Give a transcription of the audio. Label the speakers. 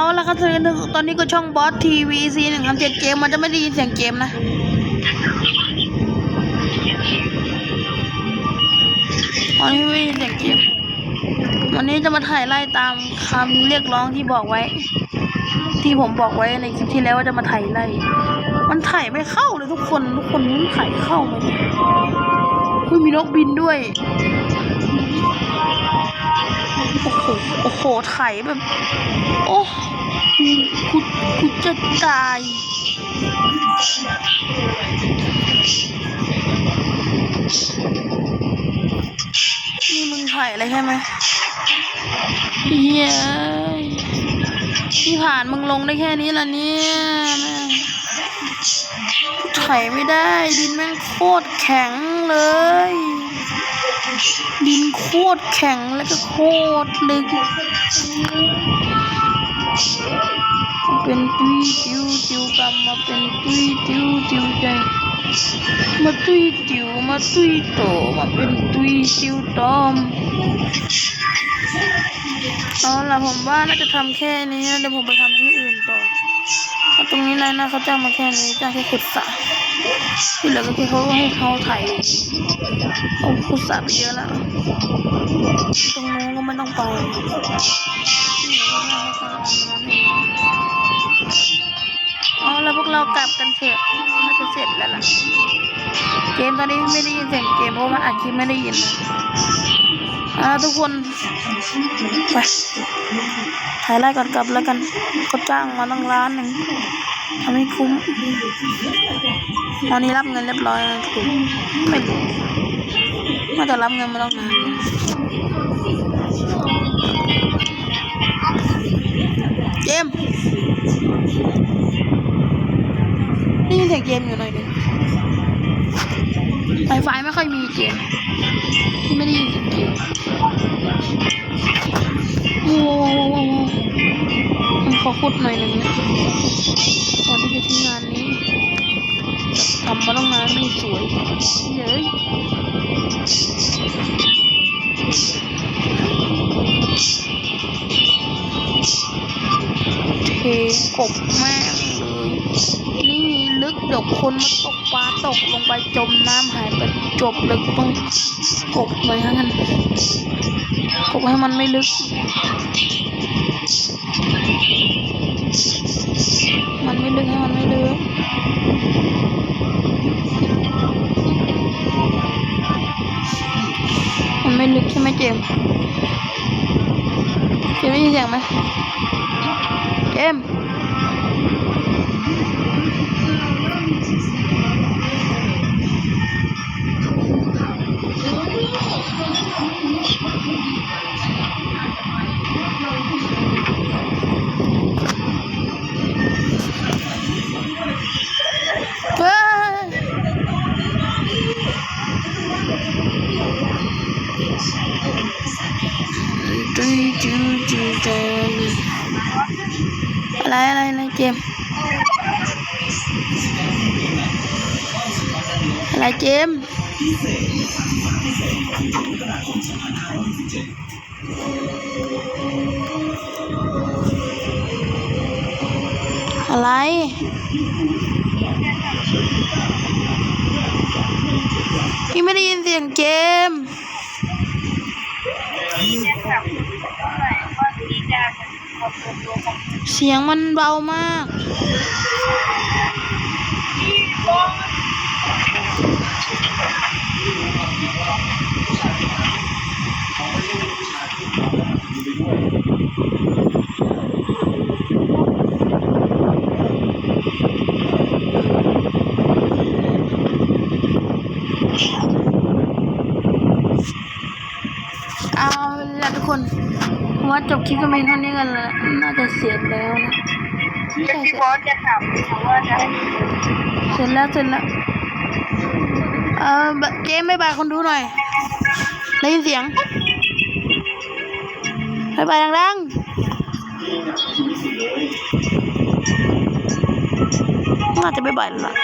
Speaker 1: เอาละครับตอนนี้ก็ช่องบอสทีวีซีหนึ่งเจ็ดเกมมันจะไม่ได้ยินเสียงเกมนะวันนี้ไม่ได้ยินเสียงเกม วันนี้จะมาถ่ายไล่ตามคำเรียกร้องที่บอกไว้ ที่ผมบอกไว้ในคลิปที่แล้วว่าจะมาถ่ายไล่ มันถ่ายไม่เข้าเลยทุกคน ทุกคนมันถ่ายเข้าไหมเนี่ยอุ้ยมีนกบินด้วย โอ้โหถ่ายแบบ โอ้กูกูจะตายนี่มึงถ่ายอะไรใช่ไหมเฮียที่ผ่านมึงลงได้แค่นี้ละเนี่ยแม่งถ่ายไม่ได้ดินแม่งโคตรแข็งเลย ดินโคตรแข็งแล้วก็โคตรลึก เป็นตุ้ยจิ๋วจิ๋วกำมาเป็นตุ้ยจิ๋วจิ๋วใจมาตุ้ยจิ๋วมาตุ้ยโตมาเป็นตุ้ยจิ๋วตอมเอาล่ะผมว่าน่าจะทำแค่นี้นะเดี๋ยวผมไปทำที่อื่นต่อ ตรงนี้นายนะเขาจ้างมาแค่นี้จ้างแค่ขุดสระที่เหลือก็คือเขาให้เขาไถเขาขุดสระไปเยอะแล้วตรงนู้นก็ไม่ต้องไปอ๋อแล้วพวกเรากลับกันเถอะน่าจะเสร็จแล้วล่ะ เกมตอนนี้ไม่ได้ยินเสียงเกมเพราะว่ามันอัดคลิปไม่ได้ยินนะอ่าทุกคนไปถ่ายไล่ก่อนกลับแล้วกันเขาจ้างมาตั้งล้านหนึ่งทำให้คุ้มตอนนี้รับเงินเรียบร้อยถูกไม่รู้ว่าจะรับเงินมาตั้งนานเกมได้ยินเสียงเกมอยู่หน่อยหนึง ไฟไฟไม่ค่อยมีเกมที่ไม่ได้ยินเสียงเกมโอ้โหผมขอขุดหน่อยหนึ่งนะก่อนที่จะทิ้งงานนี้ทำมาต้องนานไม่สวยเย้ยเทกบแม่งเลยนี่ลึก เดี๋ยวคนมาตกปลาตกลงไปจมน้ำหายไปจบเลยกูต้องกบไว้ให้มันกบให้มันไม่ลึก มันไม่ลึกให้มันไม่ลึกมันไม่ลึกใช่ไหมเจมเจมได้ยินเสียงไหมเจม จูจูจูจูอะไรอะไรอะไรเจมอะไรเจมอะไร พี่ไม่ได้ยินเสียงเกม เสียงมันเบามากเอาละทุก คนผมว่าจบคลิปกันเพียงเท่านี้กันแล้วน่าจะเสร็จแล้วนะ
Speaker 2: จะพี่บอสจะถามว่าจะให้
Speaker 1: เสร็จแล้วเสร็จแล้วเออเกมไม่บายคนดูหน่อยได้ยินเสียงบายบายดังๆน่าจะไม่บายแล้วล่ะ